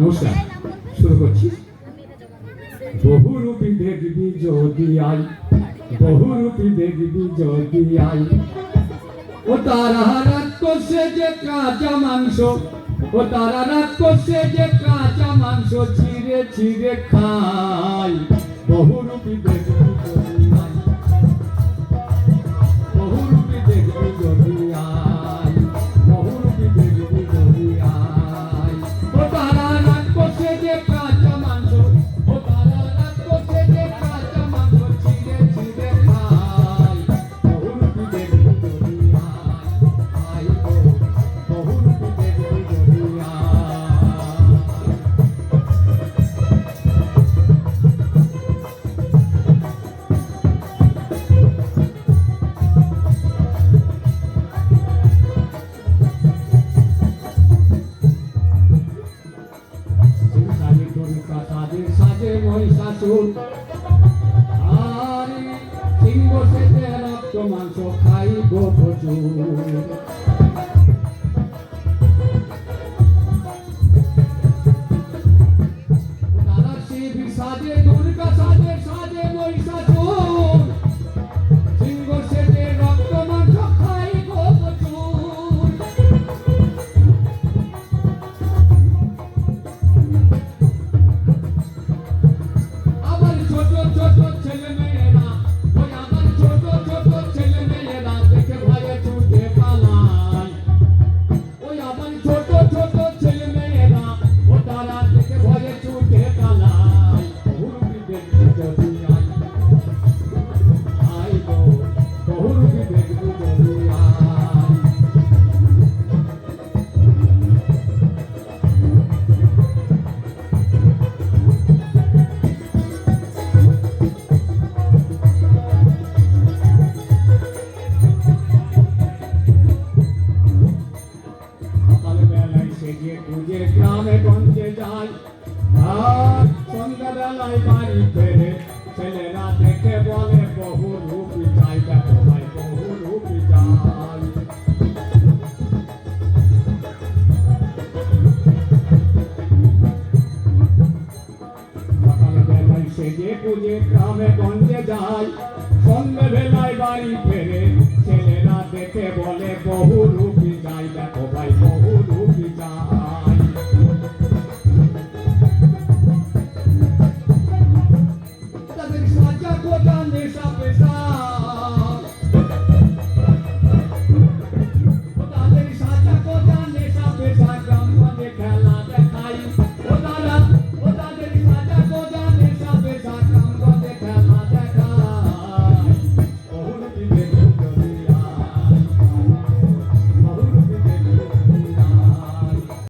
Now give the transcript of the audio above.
নমস্কার, শুরু করছি। বহুরূপী দেখবি যদি আই, বহুরূপী দেখবি যদি আই। ও তারা রাত করছে যে কাঁচা মাংস, ও তারা রাত করছে যে কাঁচা মাংস ছিঁড়ে ছিঁড়ে খাই বহুরূপী দেখবি মহিষাসুর আরে সিংহ সেজে রক্ত মাংস খাইব প্রচুর। পুজে গ্রামে গঞ্জে যায় আর সন্ধ্যাবেলায় বাড়ি ফেরে, ছেলেরা দেখে বলে, বহু রূপী যাই দেখো ভাই, বহু রূপী যাই সকালবেলায় সেজে পুজে গ্রামে গঞ্জে যায় সন্ধ্যেবেলায় বাড়ি ফেরে, ছেলেরা দেখে বলে, বহু রূপী